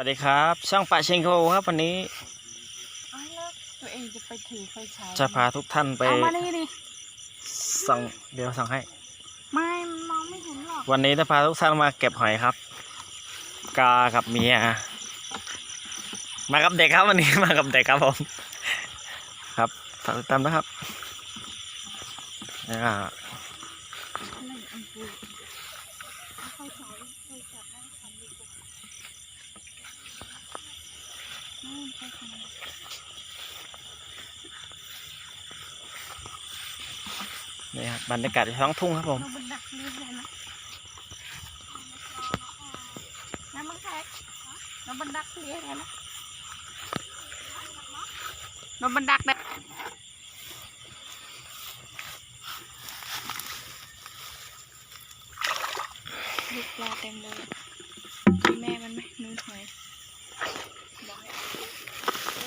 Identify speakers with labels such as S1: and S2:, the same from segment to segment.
S1: วัสดีครับ ช่างปะเชงโคครับวันนี้
S2: อ้าวแล้วตัวเองจะไปถือไฟฉาย
S1: จะพาทุกท่านไป
S2: เอามานี่ดิ
S1: ส่องเดี๋ยวส่องให้
S2: ไม่มองไม่เห็นหรอก
S1: วันนี้จะพาทุกท่านมาเก็บหอยครับ กากับเมีย มากับเด็กครับวันนี้มากับเด็กครับผมครับฝากติดตามนะครับอ่า
S2: อะไรอันกูเอาไฟฉายไฟจับให้ฉันดีกว่า นู่นไฟฉาย
S1: นี่ครับบรรยากาศที่ท้องทุ่งครับผม
S2: เราบันดักเรียนเลยนะน้ำมันแข็งเราบันดักเรียนเลยนะเราบันดักได้ลูกปลาเต็มเลยมีแม่มันไหมนุ่นหอย Bakit?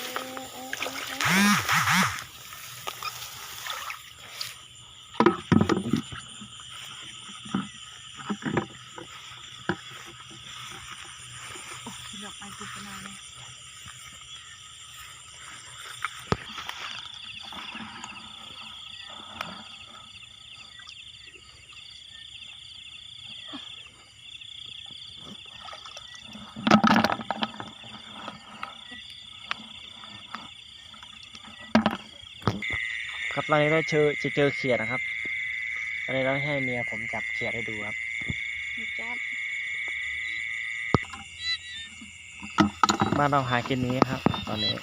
S1: ครับตอนนี้เราเจอจะเจอเขียดนะครับตอนนี้เราให้เมียผมจับเขียดให้ดูครับ
S2: มีจับ
S1: บ้านเราหากินนี้ครับ ตอนนี้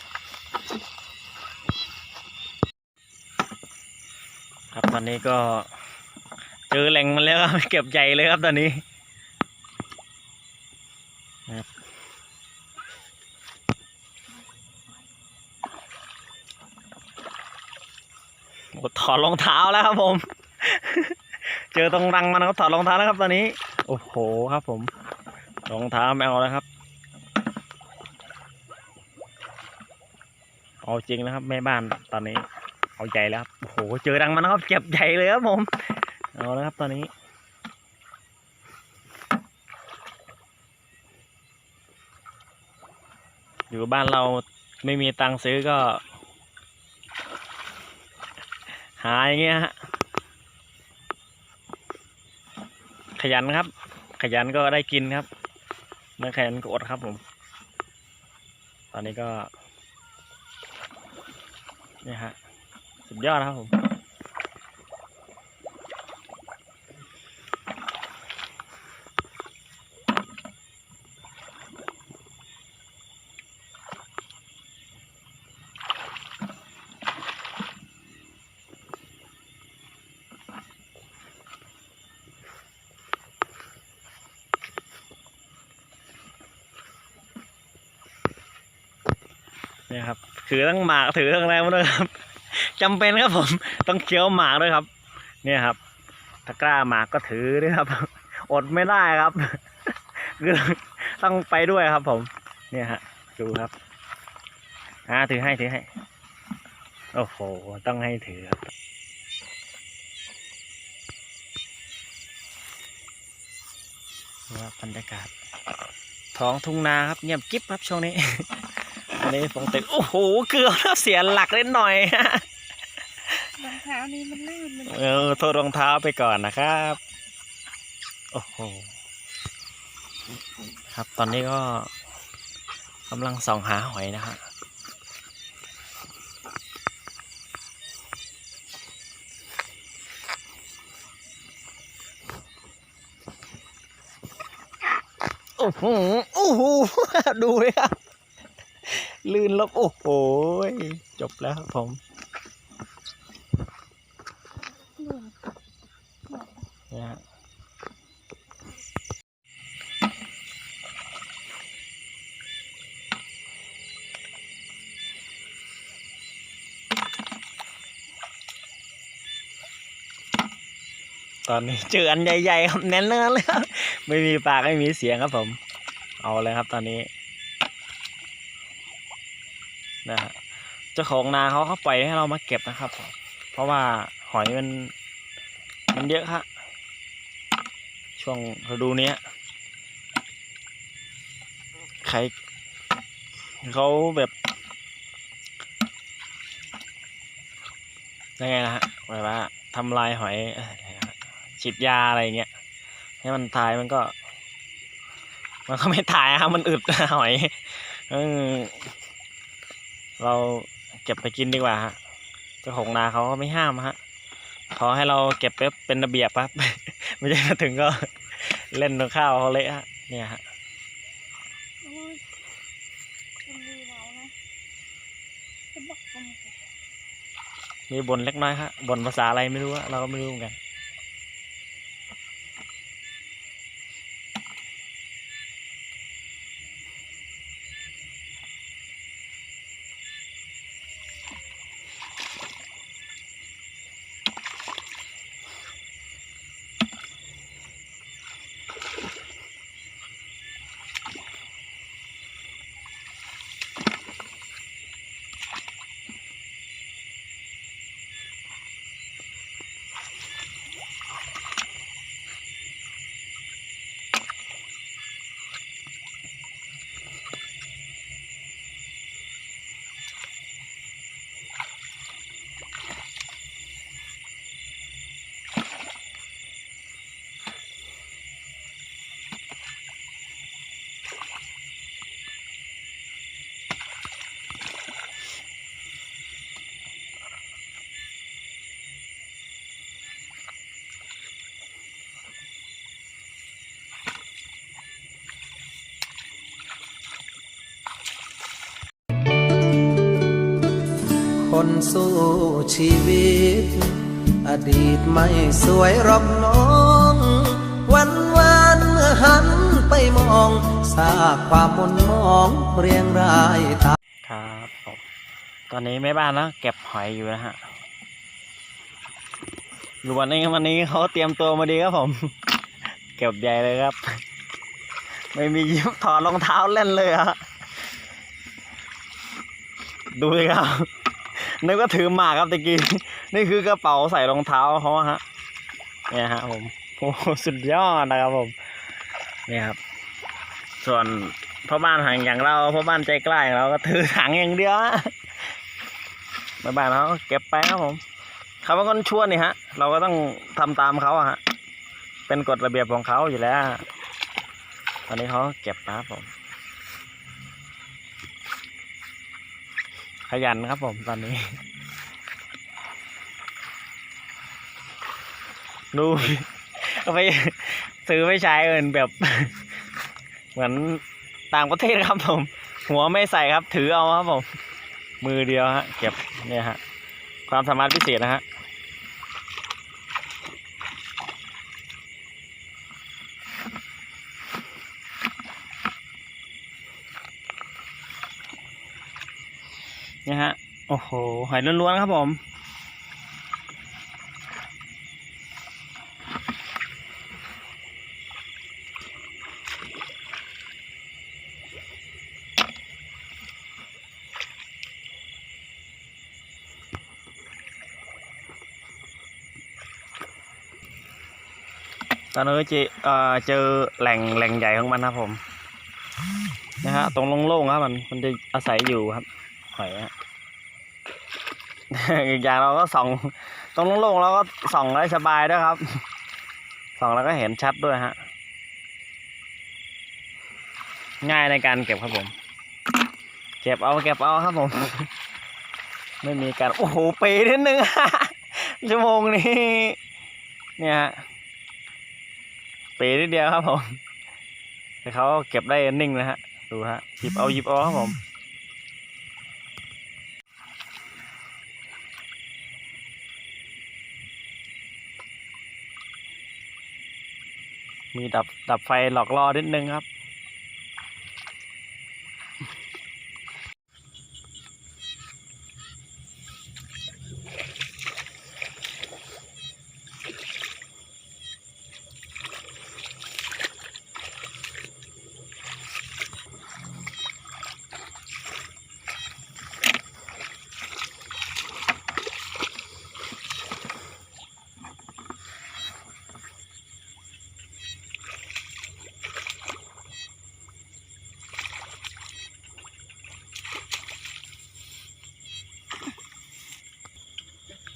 S1: ครับตอนนี้ก็ เจอแหล่งมันแล้วครับเก็บใหญ่เลยครับตอนนี้ โอ้ถอดรองเท้าแล้วครับผม เจอตรงรังมันก็ถอดรองเท้าแล้วครับตอนนี้ โอ้โหครับผม รองเท้าไม่เอาแล้วครับ เอาจริงนะครับแม่บ้านตอนนี้ เอาใหญ่แล้วครับโอ้โหเจอรังมันนะครับเก็บใหญ่เลยครับผม เอาแล้วครับตอนนี้อยู่บ้านเราไม่มีตังค์ซื้อก็ หาอย่างเงี้ยฮะ ขยันครับ ขยันก็ได้กินครับไม่ขยันก็อดครับผม ตอนนี้ก็นี่ฮะ สุดยอดครับผม ถือทั้งหมากถือทั้งอะไรมาด้วยครับจำเป็นครับผมต้องเคี้ยวหมากด้วยครับ เนี่ยครับตะกร้าหมากก็ถือด้วยครับ อดไม่ได้ครับคือต้องไปด้วยครับ ผม เนี่ยฮะ ดูครับอ่าถือให้ถือให้โอ้โหต้องให้ถือครับนี่ครับรรยากาศท้องทุ่งนาครับเงียบกิ๊บครับช่วงนี้ นนี้ผมตึกโอ้โหเกือบแล้วเสียหลักเล่นหน่อย
S2: รองเท้านี้มันลื่นมัน
S1: เออโทษรองเท้าไปก่อนนะครับ โอ้โหครับตอนนี้ก็กำลังส่องหาหอยนะฮะโอ้โหโอ้โหดูเลยครับ ลื่นลบโอ้โหจบแล้วครับผม
S2: นะ
S1: ฮะตอนนี้เจออันใหญ่ๆครับแน่นๆเลยครับไม่มีปากไม่มีเสียงครับผม เอาเลยครับตอนนี้ นะฮะเจ้าของนาเขาเขาปล่อยให้เรามาเก็บนะครับ เพราะว่าหอยมันมันเยอะครับช่วงฤดูนี้ใครเขาแบบยังไงนะฮะแบบว่าทำลายหอยฉีดยาอะไรเงี้ยให้มันตายมันก็ มันก็ไม่ตายครับมันอึดหอย เออเราเก็บไปกินดีกว่าฮะเจ้าของนาเขาก็ไม่ห้ามฮะขอให้เราเก็บไปเป็นระเบียบครับ ไม่ใช่มาถึงก็เล่นข้าวเขาเละฮะเนี่ยฮะ
S2: โอ้ยมันดีหนาวนะจะบอกกัน
S1: มีบนเล็กน้อยครับบนภาษาอะไรไม่รู้อะเราก็ไม่รู้เหมือนกัน
S3: สู้ชีวิต อดีตไม่สวยรอกน้อง วันวานเมื่อหันไปมองซาความมนมองเรียงรายตา
S1: ครับตอนนี้แม่บ้านนะเก็บหอยอยู่นะฮะดูวันนี้วันนี้เขาเตรียมตัวมาดีครับผม เก็บใหญ่เลยครับ ไม่มียิ้มถอดรองเท้าเล่นเลยฮะดูสิครับ นึกว่าถือหมากครับตะกี้ นี่คือกระเป๋าใส่รองเท้าเขาฮะ เนี่ยฮะผมโอ้สุดยอดนะครับผม เนี่ยครับ ส่วนพ่อบ้านห่างอย่างเราพ่อบ้านใจกล้าอย่างเราก็ถือถังอย่างเดียวแม่บ้านเขาเก็บไปครับผมเขาเป็นคนชวนนี่ฮะ เราก็ต้องทำตามเขาอะฮะ เป็นกฎระเบียบของเขาอยู่แล้ว ตอนนี้เขาเก็บนะครับผม ขยันครับผมตอนนี้ ดูเอาไปซื้อไม่ใช้เอินแบบ เหมือนต่างประเทศครับผม หัวไม่ใส่ครับ ถือเอาครับผม มือเดียวฮะ เก็บเนี่ยฮะ ความสามารถพิเศษนะฮะ นี่ยฮะ โอ้โห หอยล้วนๆครับผม ตอนนี้เจอเอ่อเจอแหล่งแหล่งใหญ่ของมันครับผมนะฮะตรงโล่งๆครับมันมันจะอาศัยอยู่ครับหอยฮะ อีกอย่างเราก็ส่องตรงโล่งๆเราก็ส่องได้สบายด้วยครับ ส่องแล้วก็เห็นชัดด้วยฮะ ง่ายในการเก็บครับผม เก็บเอาเก็บเอาครับผม ไม่มีการโอ้โหเปนิดนึงชั่วโมงนี้ เนี่ยฮะเปนิดเดียวครับผมแต่เขาเก็บได้นิ่งนะฮะ ดูฮะหยิบเอาหยิบเอาครับผม มีดับดับไฟหลอกล่อนิดนึงครับ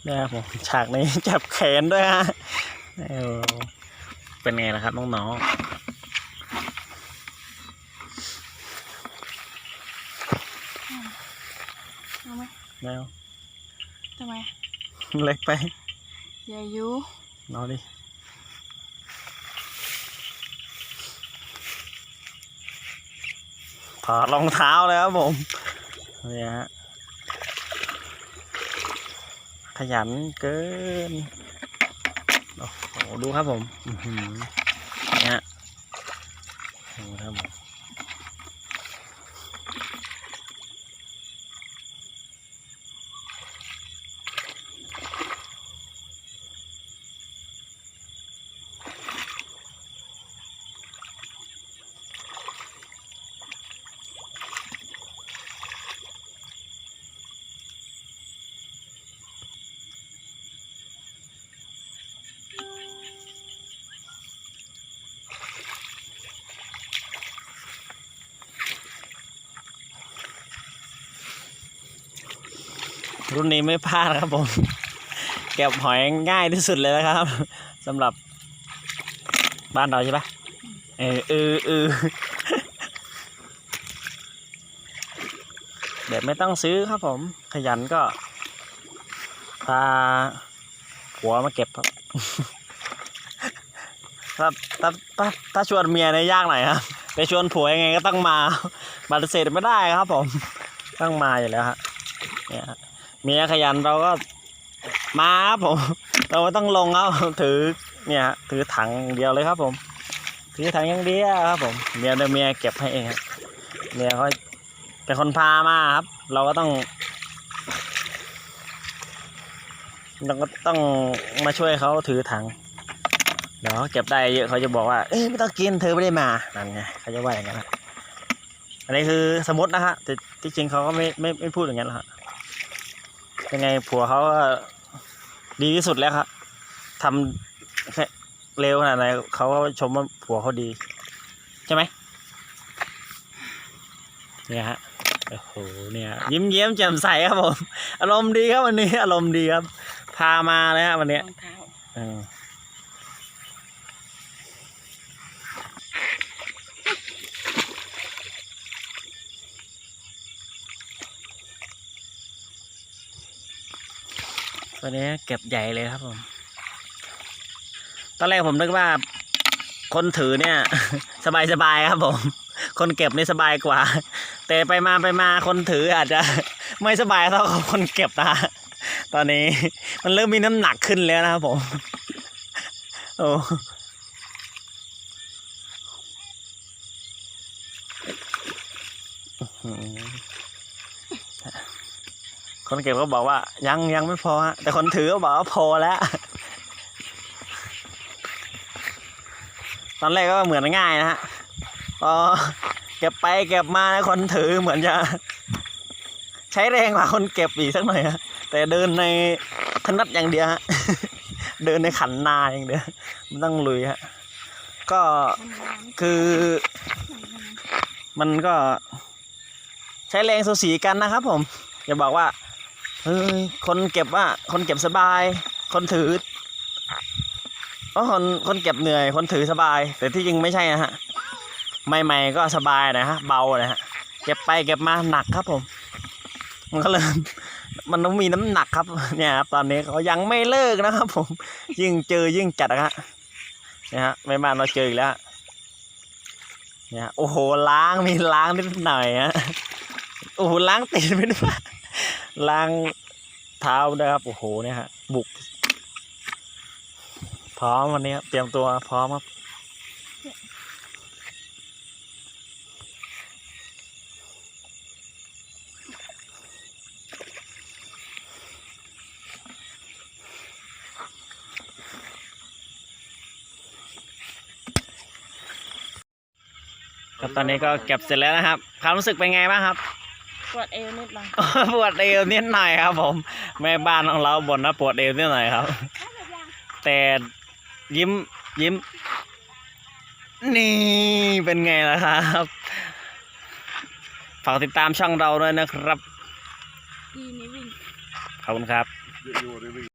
S1: นี่ยครับผมฉากนี้จับแขนด้วยฮะเออเป็นไงล่ะครับน้อง
S2: เอาไหม
S1: ๆแล้ว
S2: ทำไม
S1: เล็กไป
S2: อย่ายุ
S1: เอาดิถอดรองเท้าเลยครับผมเนี่ยฮะ ขยันเกิน โอ้โห ดูครับผม อือหือเนี่ยฮะดูครับผม รุ่นนี้ไม่พลาดครับผม เก็บหอยง่ายที่สุดเลยนะครับสำหรับบ้านเราใช่ปะเออเออเออแบบไม่ต้องซื้อครับผม ขยันก็พาผัวมาเก็บครับถ้าถ้าถ้าถ้าชวนเมียเนี่ยยากหน่อยครับไปชวนผัวยังไงก็ต้องมาปฏิเสธไม่ได้ครับผม ต้องมาอยู่แล้วฮะเนี่ย เมียขยันเราก็มาครับผม เราต้องลงครับถือเนี่ยฮะถือถังเดียวเลยครับผม ถือถังอย่างเดียวครับผมเมียเดี๋ยวเมียเก็บให้เองครับเมียเขาเป็นคนพามาครับ เราก็ต้องเราก็ต้องมาช่วยเขาถือถังเดี๋ยวเก็บได้เยอะเขาจะบอกว่า เอ้ยไม่ต้องกินเธอไม่ได้มานั่นไงเขาจะว่าอย่างนั้นอันนี้คือสมมตินะฮะแต่ที่จริงเขาก็ไม่ไม่ไม่พูดอย่างนั้นหรอก ยังไงผัวเขาก็ดีที่สุดแล้วครับทำแค่เร็วขนาดไหนเขาก็ชมว่าผัวเขาดี ใช่ไหมเนี่ยฮะโอ้โหเนี่ย ยิ้มเย้มแจ่มใสครับผม อารมณ์ดีครับวันนี้ อารมณ์ดีครับ พามาเลยฮะวันนี้
S2: รองเท้า
S1: เออวันนี้เก็บใหญ่เลยครับผม ตอนแรกผมนึกว่า คนถือเนี่ย สบายสบายครับผม คนเก็บนี่สบายกว่า แต่ไปมาไปมาคนถืออาจจะไม่สบายเท่าคนเก็บนะตอนนี้มันเริ่มมีน้ำหนักขึ้นแล้วนะครับผม โอ้อื้อหือ คนเก็บก็บอกว่า ยังยังไม่พอฮะแต่คนถือก็บอกว่าพอแล้ว ตอนแรกก็เหมือนง่ายนะฮะพอเก็บไปเก็บมานะคนถือเหมือนจะ ใช้แรงกว่าคนเก็บอีกสักหน่อยฮะแต่เดินในถนัดอย่างเดียวฮะเดินในขันนาอย่างเดียวมันต้องลุยฮะก็คือมันก็ใช้แรงสูสีกันนะครับผมอย่าบอกว่า เฮ้ยคนเก็บว่า คนเก็บสบาย คนถือเพราะคนคนเก็บเหนื่อย คนถือสบาย แต่ที่จริงไม่ใช่นะฮะ ใหม่ๆก็สบายนะฮะ เบานะฮะ เก็บไปเก็บมาหนักครับผม มันก็เลยมันต้องมีน้ำหนักครับ เนี่ยครับตอนนี้เขายังไม่เลิกนะครับ ผม ยิ่งเจอยิ่งจัดนะฮะเนี่ยฮะไม่มาเราเจออีกแล้วเนี่ยโอ้โหล้างมีล้างนิดหน่อยฮะโอ้โหล้างตีนไปด้วยล้าง เท้าด้วยครับโอ้โหเนี่ยฮะบุก พร้อมวันนี้ครับเตรียมตัวพร้อมครับครับตอนนี้ก็เก็บเสร็จแล้วนะครับ ความรู้สึกเป็นไงบ้างครับ
S2: ปวดเอวนิดหน่อย
S1: ปวดเอวนิดหน่อยครับ ผม แม่บ้านของเราบ่นว่าปวดเอวนิดหน่อยครับ แต่ยิ้มยิ้ม นี่เป็นไงล่ะครับฝากติดตามช่องเราด้วยนะครับ
S2: ดีนี่วิ่ง
S1: ขอบคุณครับ
S4: อยู่อยู่